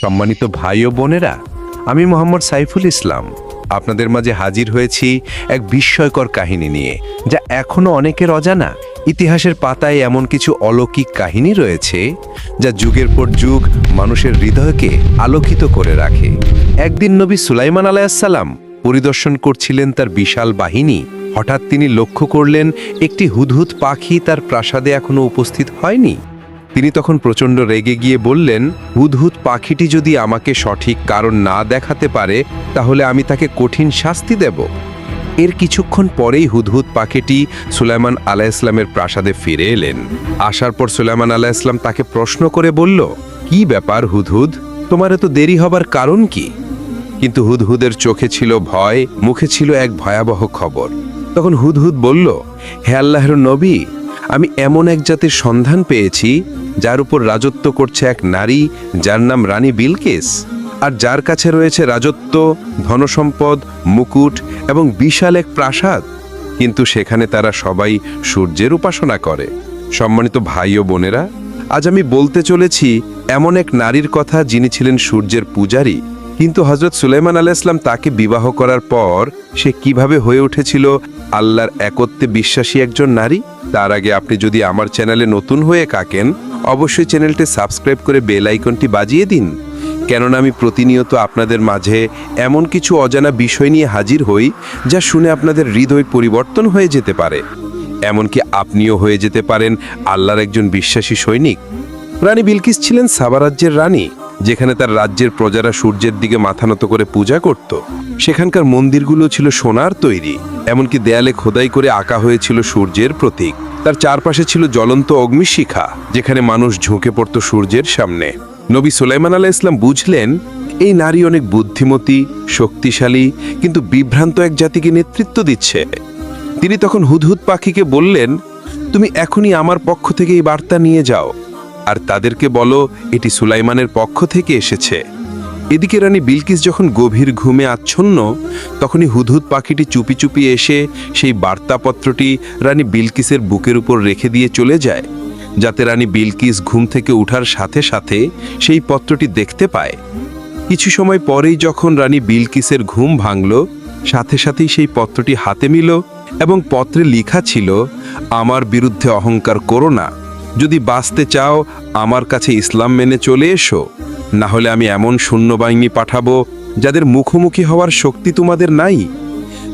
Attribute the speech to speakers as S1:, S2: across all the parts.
S1: সম্মানিত ভাই ও বোনেরা, আমি মোহাম্মদ সাইফুল ইসলাম। আপনাদের মাঝে হাজির হয়েছি এক বিস্ময়কর কাহিনী নিয়ে, যা এখনও অনেকের অজানা। ইতিহাসের পাতায় এমন কিছু অলৌকিক কাহিনী রয়েছে, যা যুগের পর যুগ মানুষের হৃদয়কে আলোকিত করে রাখে। একদিন নবী সুলাইমান আলাইসাল্লাম পরিদর্শন করছিলেন তার বিশাল বাহিনী। হঠাৎ তিনি লক্ষ্য করলেন, একটি হুদহুদ পাখি তার প্রাসাদে এখনও উপস্থিত হয়নি। তিনি তখন প্রচণ্ড রেগে গিয়ে বললেন, হুদহুদ পাখিটি যদি আমাকে সঠিক কারণ না দেখাতে পারে, তাহলে আমি তাকে কঠিন শাস্তি দেব। এর কিছুক্ষণ পরেই হুদহুদ পাখিটি সুলাইমান আলাহ ইসলামের প্রাসাদে ফিরে এলেন। আসার পর সুলাইমান আলাহ ইসলাম তাকে প্রশ্ন করে বলল, কি ব্যাপার হুদহুদ? তোমার এত দেরি হবার কারণ কি? কিন্তু হুদহুদের চোখে ছিল ভয়, মুখে ছিল এক ভয়াবহ খবর। তখন হুদহুদ বলল, হে আল্লাহর নবী আমি এমন এক জাতির সন্ধান পেয়েছি, যার উপর রাজত্ব করছে এক নারী, যার নাম রানী বিলকেস। আর যার কাছে রয়েছে রাজত্ব, ধনসম্পদ, মুকুট এবং বিশাল এক প্রাসাদ। কিন্তু সেখানে তারা সবাই সূর্যের উপাসনা করে। সম্মানিত ভাই ও বোনেরা, আজ আমি বলতে চলেছি এমন এক নারীর কথা যিনি ছিলেন সূর্যের পূজারী। কিন্তু হজরত সুলাইমান আলাহ ইসলাম তাকে বিবাহ করার পর সে কীভাবে হয়ে উঠেছিল আল্লাহর একত্বে বিশ্বাসী একজন নারী, তার আগে আপনি যদি আমার চ্যানেলে নতুন হয়ে কাকেন অবশ্যই চ্যানেলটি সাবস্ক্রাইব করে বেল আইকনটি বাজিয়ে দিন। কেননা আমি প্রতিনিয়ত আপনাদের মাঝে এমন কিছু অজানা বিষয় নিয়ে হাজির হই, যা শুনে আপনাদের হৃদয় পরিবর্তন হয়ে যেতে পারে। এমনকি আপনিও হয়ে যেতে পারেন আল্লাহর একজন বিশ্বাসী সৈনিক। রানী বিলকিস ছিলেন সাবারাজ্যের রানী। যেখানে তার রাজ্যের প্রজারা সূর্যের দিকে মাথা নত করে পূজা করত, সেখানকার মন্দিরগুলো ছিল সোনার তৈরি, এমনকি দেয়ালে খোদাই করে আঁকা হয়েছিল সূর্যের প্রতীক। তার চারপাশে ছিল জ্বলন্ত অগ্নিশিখা, যেখানে মানুষ ঝুঁকে পড়ত সূর্যের সামনে। নবী সুলাইমান আলাহ ইসলাম বুঝলেন, এই নারী অনেক বুদ্ধিমতী, শক্তিশালী, কিন্তু বিভ্রান্ত এক জাতিকে নেতৃত্ব দিচ্ছে। তিনি তখন হুদহুদ পাখিকে বললেন, তুমি এখনই আমার পক্ষ থেকে এই বার্তা নিয়ে যাও। আর তাদেরকে বলো, এটি সুলাইমানের পক্ষ থেকে এসেছে। এদিকে রানী বিলকিস যখন গভীর ঘুমে আচ্ছন্ন, তখনই হুদহুদ পাখিটি চুপি চুপি এসে সেই বার্তাপত্রটি রানী বিলকিসের বুকের উপর রেখে দিয়ে চলে যায়, যাতে রানী বিলকিস ঘুম থেকে ওঠার সাথে সাথে সেই পত্রটি দেখতে পায়। কিছু সময় পরেই যখন রানী বিলকিসের ঘুম ভাঙল, সাথে সাথেই সেই পত্রটি হাতে নিল এবং পত্রে লেখা ছিল, আমার বিরুদ্ধে অহংকার করো না। যদি বাঁচতে চাও, আমার কাছে ইসলাম মেনে চলে এসো। না হলে আমি এমন সৈন্যবাহিনী পাঠাবো, যাদের মুখোমুখি হওয়ার শক্তি তোমাদের নাই।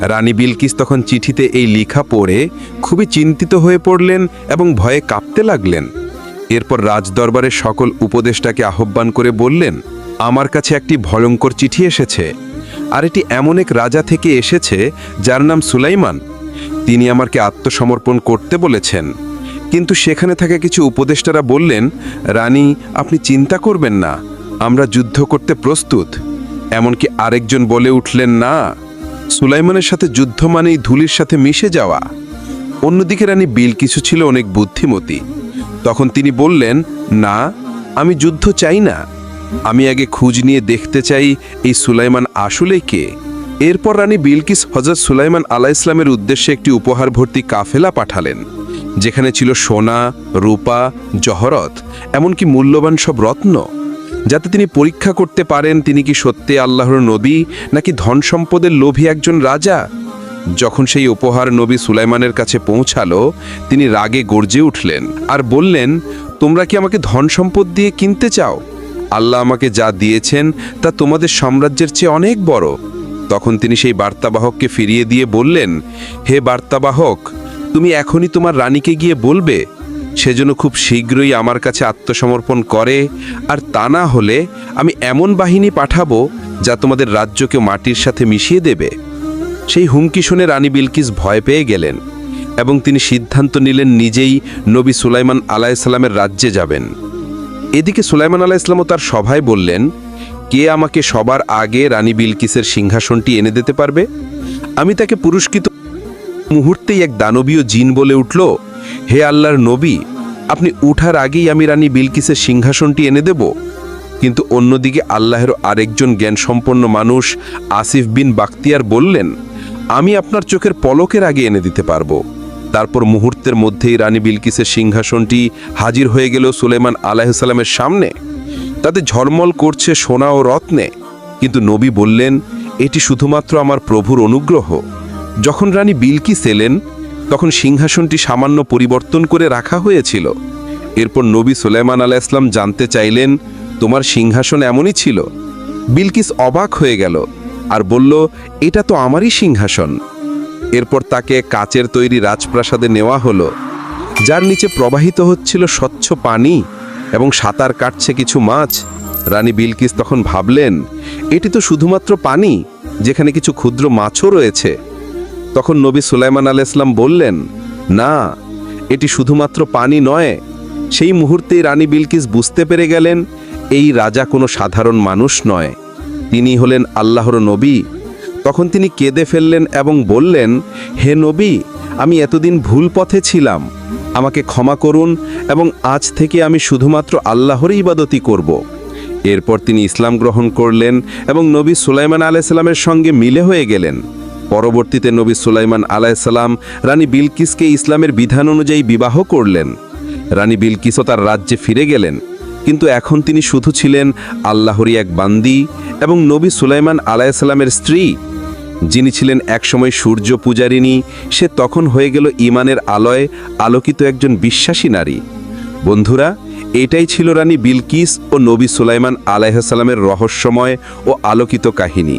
S1: রানী বিলকিস তখন চিঠিতে এই লেখা পড়ে খুবই চিন্তিত হয়ে পড়লেন এবং ভয়ে কাঁপতে লাগলেন। এরপর রাজদরবারের সকল উপদেষ্টাকে আহ্বান করে বললেন, আমার কাছে একটি ভয়ঙ্কর চিঠি এসেছে। আর এটি এমন এক রাজা থেকে এসেছে যার নাম সুলাইমান। তিনি আমাকে আত্মসমর্পণ করতে বলেছেন। কিন্তু সেখানে থাকা কিছু উপদেষ্টারা বললেন, রানী, আপনি চিন্তা করবেন না, আমরা যুদ্ধ করতে প্রস্তুত। এমনকি আরেকজন বলে উঠলেন, না, সুলাইমানের সাথে যুদ্ধ মানেই ধুলির সাথে মিশে যাওয়া। অন্যদিকে রানী বিল কিছু ছিল অনেক বুদ্ধিমতী। তখন তিনি বললেন, না, আমি যুদ্ধ চাই না। আমি আগে খুঁজ নিয়ে দেখতে চাই এই সুলাইমান আসলেই কে? এরপর রানী বিলকিস হজরত সুলাইমান আলাহ ইসলামের উদ্দেশ্যে একটি উপহার ভর্তি কাফেলা পাঠালেন। যেখানে ছিল সোনা, রূপা, জহরত, এমনকি মূল্যবান সব রত্ন। যাতে তিনি পরীক্ষা করতে পারেন তিনি কি সত্যি আল্লাহর নবী, নাকি ধন সম্পদের লোভী একজন রাজা? যখন সেই উপহার নবী সুলাইমানের কাছে পৌঁছালো, তিনি রাগে গর্জে উঠলেন আর বললেন, তোমরা কি আমাকে ধন সম্পদ দিয়ে কিনতে চাও? আল্লাহ আমাকে যা দিয়েছেন তা তোমাদের সাম্রাজ্যের চেয়ে অনেক বড়। তখন তিনি সেই বার্তাবাহককে ফিরিয়ে দিয়ে বললেন, হে বার্তাবাহক তুমি এখনই তোমার রানীকে গিয়ে বলবে সেজন্য খুব শীঘ্রই আমার কাছে আত্মসমর্পণ করে, আর তা না হলে আমি এমন বাহিনী পাঠাবো যা তোমাদের রাজ্যকে মাটির সাথে মিশিয়ে দেবে। সেই হুমকি শুনে রানী বিলকিস ভয় পেয়ে গেলেন এবং তিনি সিদ্ধান্ত নিলেন নিজেই নবী সুলাইমান আলাইসাল্লামের রাজ্যে যাবেন। এদিকে সুলাইমান আলাহ ইসলামও তার সভায় বললেন, কে আমাকে সবার আগে রানী বিলকিসের সিংহাসনটি এনে দিতে পারবে? আমি তাকে পুরস্কৃত মুহূর্তেই এক দানবীয় জিন বলে উঠল, হে আল্লাহর নবী, আপনি উঠার আগেই আমি রানী বিলকিসের সিংহাসনটি এনে দেব। কিন্তু অন্যদিকে আল্লাহের আরেকজন জ্ঞানসম্পন্ন মানুষ আসিফ বিন বাক্তিয়ার বললেন, আমি আপনার চোখের পলকের আগে এনে দিতে পারব। তারপর মুহূর্তের মধ্যেই রানী বিলকিসের সিংহাসনটি হাজির হয়ে গেল সুলেমান আলাহিসাল্লামের সামনে।
S2: তাতে ঝলমল করছে সোনা ও রত্নে। কিন্তু নবী বললেন, এটি শুধুমাত্র আমার প্রভুর অনুগ্রহ। যখন রানী বিলকিস এলেন, তখন সিংহাসনটি সামান্য পরিবর্তন করে রাখা হয়েছিল। এরপর নবী সুলাইমান আলাহ ইসলাম জানতে চাইলেন, তোমার সিংহাসন এমনই ছিল। বিলকিস অবাক হয়ে গেল আর বলল, এটা তো আমারই সিংহাসন। এরপর তাকে কাচের তৈরি রাজপ্রাসাদে নেওয়া হলো, যার নিচে প্রবাহিত হচ্ছিল স্বচ্ছ পানি এবং সাঁতার কাটছে কিছু মাছ। রানী বিলকিস তখন ভাবলেন, এটি তো শুধুমাত্র পানি, যেখানে কিছু ক্ষুদ্র মাছও রয়েছে। তখন নবী সুলাইমান আল ইসলাম বললেন, না, এটি শুধুমাত্র পানি নয়। সেই মুহূর্তেই রানী বিলকিস বুঝতে পেরে গেলেন, এই রাজা কোনো সাধারণ মানুষ নয়। তিনি হলেন আল্লাহর নবী। তখন তিনি কেঁদে ফেললেন এবং বললেন, হে নবী, আমি এতদিন ভুল পথে ছিলাম। আমাকে ক্ষমা করুন এবং আজ থেকে আমি শুধুমাত্র আল্লাহর ইবাদতি করব। এরপর তিনি ইসলাম গ্রহণ করলেন এবং নবী সুলাইমান আলাইসাল্লামের সঙ্গে মিলে হয়ে গেলেন। পরবর্তীতে নবী সুলাইমান আলাইসাল্লাম রানী বিলকিসকে ইসলামের বিধান অনুযায়ী বিবাহ করলেন। রানী বিলকিসও তার রাজ্যে ফিরে গেলেন, কিন্তু এখন তিনি শুধু ছিলেন আল্লাহরই এক বান্দি এবং নবী সুলাইমান আলাইসাল্লামের স্ত্রী। যিনি ছিলেন একসময় সূর্য পূজারিণী, সে তখন হয়ে গেল ইমানের আলয় আলোকিত একজন বিশ্বাসী নারী। বন্ধুরা, এটাই ছিল রানী বিলকিস ও নবী সুলাইমান আলাইহাসাল্লামের রহস্যময় ও আলোকিত কাহিনী।